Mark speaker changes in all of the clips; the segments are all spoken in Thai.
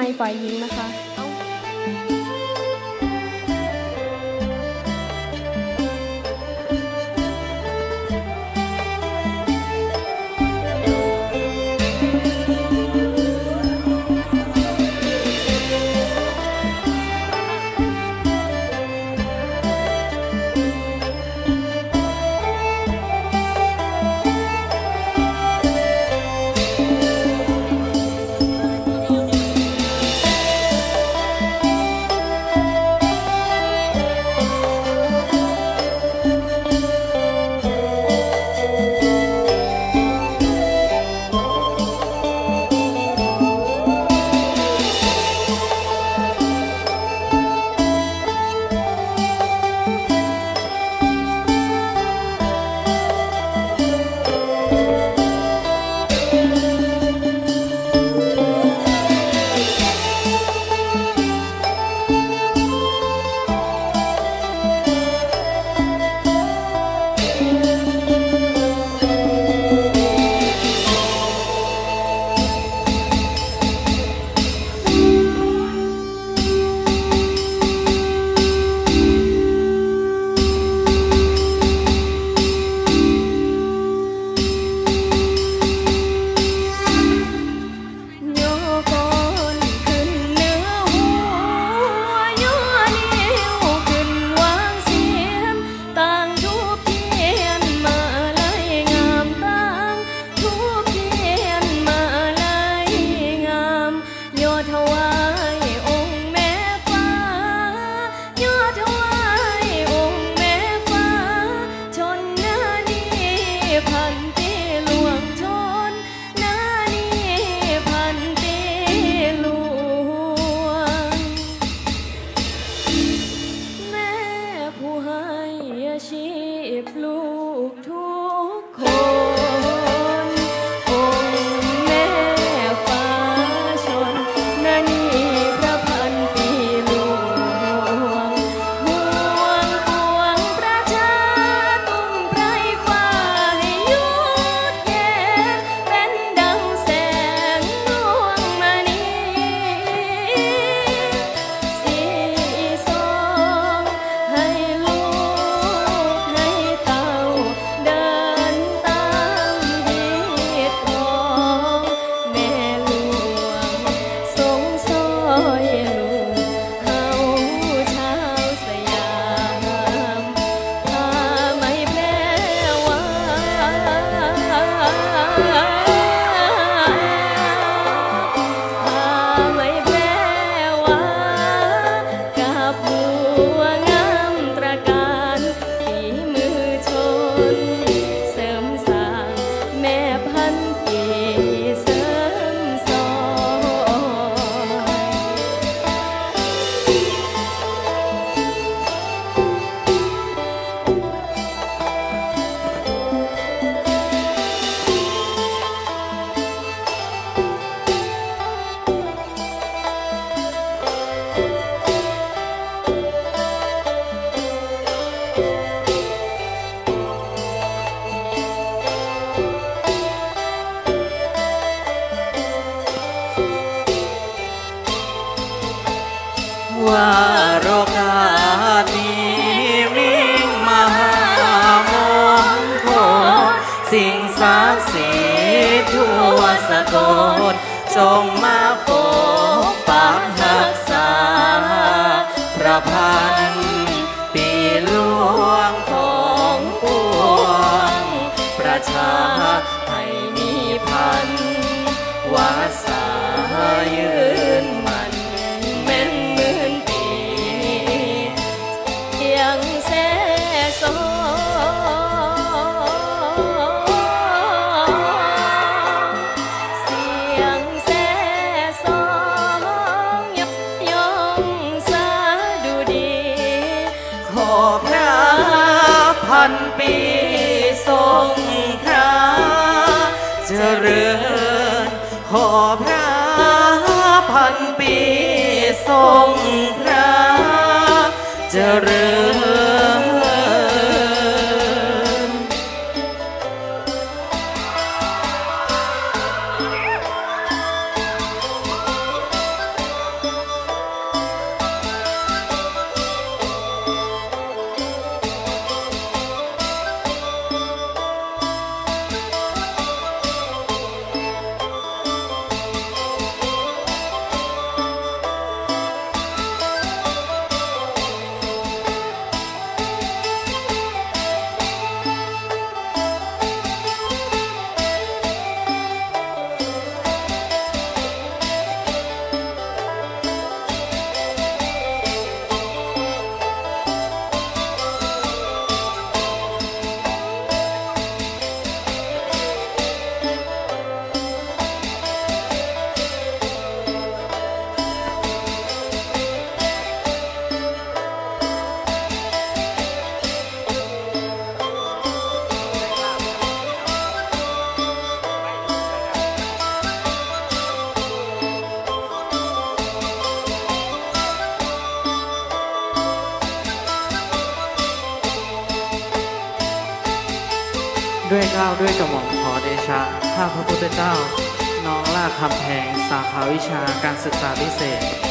Speaker 1: ไม่ฝ่ายหญิงนะคะ สะกด
Speaker 2: จงมา ขอพระพันปีทรงพระเจริญ
Speaker 1: ด้วยเกล้าวด้วยกระหม่อมขอเดชะ ข้าพระพุทธเจ้า น้องล่าคำแพง สาขาวิชาการศึกษาพิเศษ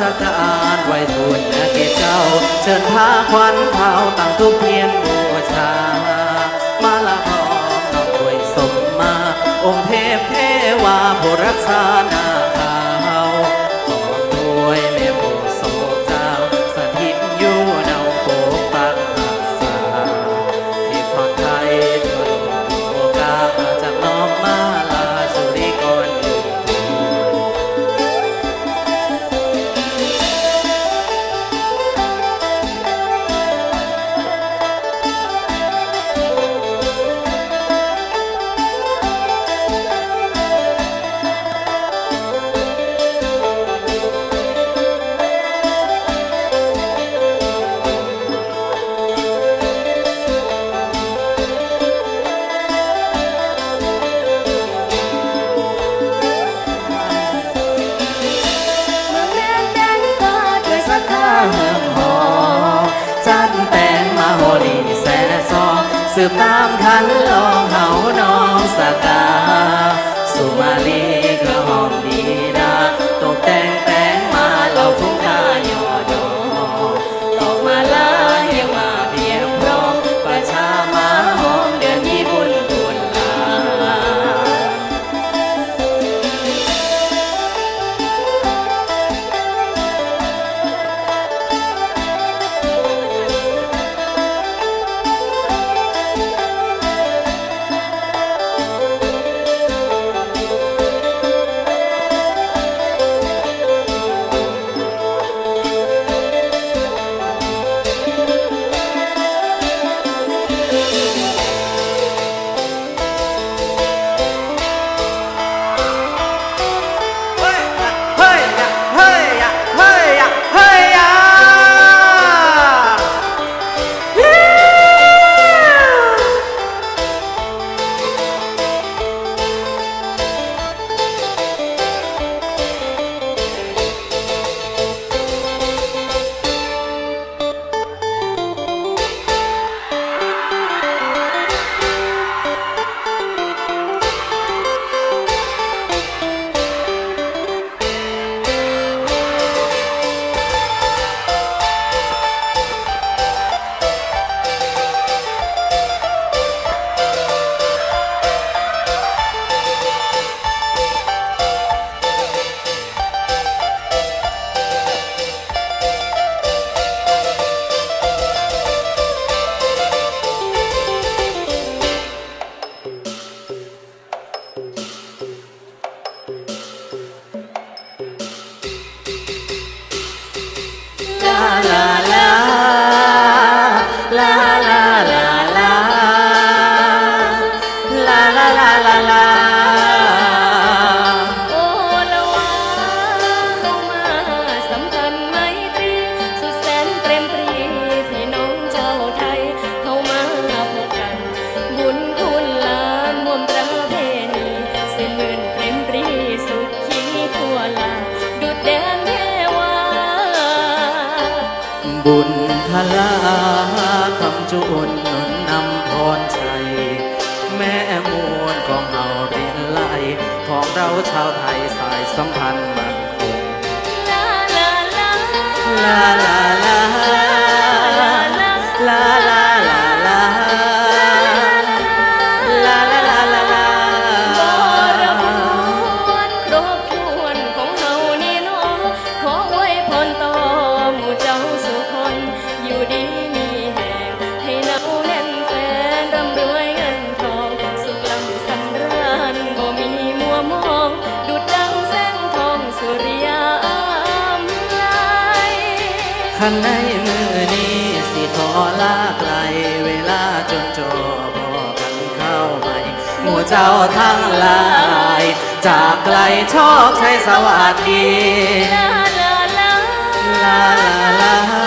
Speaker 2: สักการไว้ทูลแด่แก่
Speaker 1: เจ้า เชิญพาควันเผาตั้งทุกเพียนบูชา มาละพร้อมน้องด้วยสมมา องค์เทพเทวาผู้รักษานา สื
Speaker 2: บตามทันลองเหาน้องสกา เรา
Speaker 1: ชาวไทยสา
Speaker 2: ยสัมพันธ์มันคง
Speaker 1: ลาลาลา
Speaker 2: ลาลาลา
Speaker 1: ขันในมือ
Speaker 2: นี้สิขอลาไกลเวลาจนจบพอกันเข้าใหม่หมู่เจ้าทั้งหลาย จากไกลชอบใช้สวัสดี
Speaker 1: ลาลาลา
Speaker 2: ลาลา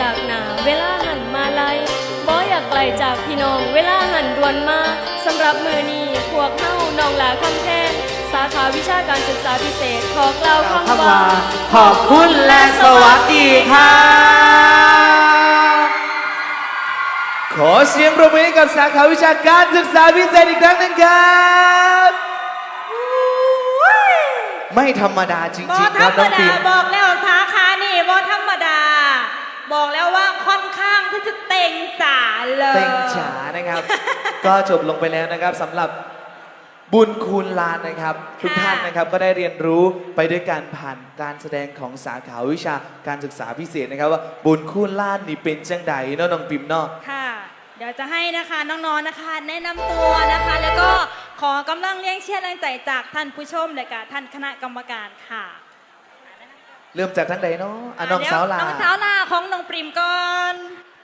Speaker 1: จากหนาเวลาหันมาไลยบ่อยากไกลจากพี่น้องเวลาหันดวนมาสำหรับมือนี้พวกเฮาน้องหลาคำแทนสาขาวิชาการศึกษาพิเศษขอกล่าว
Speaker 2: คำ
Speaker 1: คำ
Speaker 2: ว่า
Speaker 1: ว่า
Speaker 2: ขอบคุณและสวัสดีครับ
Speaker 3: ขอเสียงปรบมือให้กับสาขาวิชาการศึกษาพิเศษอีกครั้งหนึงครับไม่ธรรมดาจริง
Speaker 4: บอ
Speaker 3: ๆค
Speaker 4: ธร
Speaker 3: รับ
Speaker 4: รม
Speaker 3: น้องปิ
Speaker 4: ดามบอกแล้วสาขานี่บอธรรมดา บอกแล้วว่าค่อนข้างที่จะเต็งจ๋าเลย
Speaker 3: เต็งฉานะครับ ก็จบลงไปแล้วนะครับสำหรับบุญคูณลานนะครับ ทุกท่านนะครับก็ได้เรียนรู้ไปด้วยการผ่านการแสดงของสาขาวิชาการศึกษาพิเศษนะครับว่าบุญคูณลานนี่เป็นจังใดเนาะน้องปิมเนาะ
Speaker 4: ค่ะ เดี๋ยวจะให้นะคะน้องๆนะคะ แนะนำตัวนะคะ แล้วก็ขอกำลังเลี้ยงเชียร์แรงใจจากท่านผู้ชมและก็ท่านคณะกรรมการค่ะ
Speaker 3: เริ่มจากทั้งใดเนาะอะน้อง
Speaker 4: เดี๋ย
Speaker 3: สาวลา
Speaker 4: น้องสาวลาของน้องปริมก่อน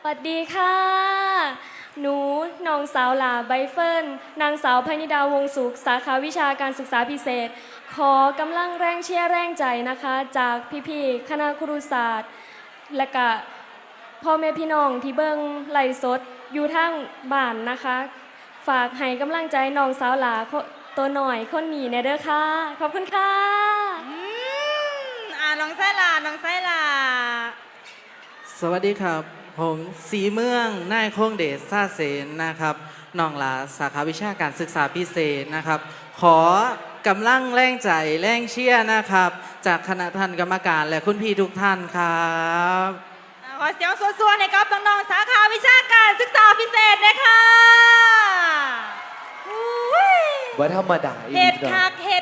Speaker 1: สวัสดีค่ะ หนูน้องสาวหลาใบเฟิร์นนางสาวพนิดาวงสุข สาขาวิชาการศึกษาพิเศษ ขอกำลังแรงเชียร์แรงใจนะคะ จากพี่ๆคณะครุศาสตร์ และก็พ่อแม่พี่น้องที่เบิ้งไล่สดอยู่ทางบ้านนะคะ ฝากให้กำลังใจน้องสาวหลาคนตัวหน่อยคนหนีแนเด้อค่ะ ขอบคุณค่ะ
Speaker 4: อืมอ่า น้องไส้ลา น้องไส้ลา
Speaker 2: สวัสดีครับ ผมสีเมืองนายคงเดชซาเสนนะครับน้องหลาสาขาวิชาการศึกษาพิเศษนะครับ ขอกำลังแรงใจแรงเชียร์นะครับ จากคณะท่านกรรมการและคุณพี่ทุกท่านครับ
Speaker 4: อ่าขอเสียงสวๆให้กับน้องๆสาขาวิชาการศึกษาพิเศษนะคะอุ้ย
Speaker 3: ว่าธรรมดาอี
Speaker 4: เห็ด
Speaker 3: ก
Speaker 4: คักเห็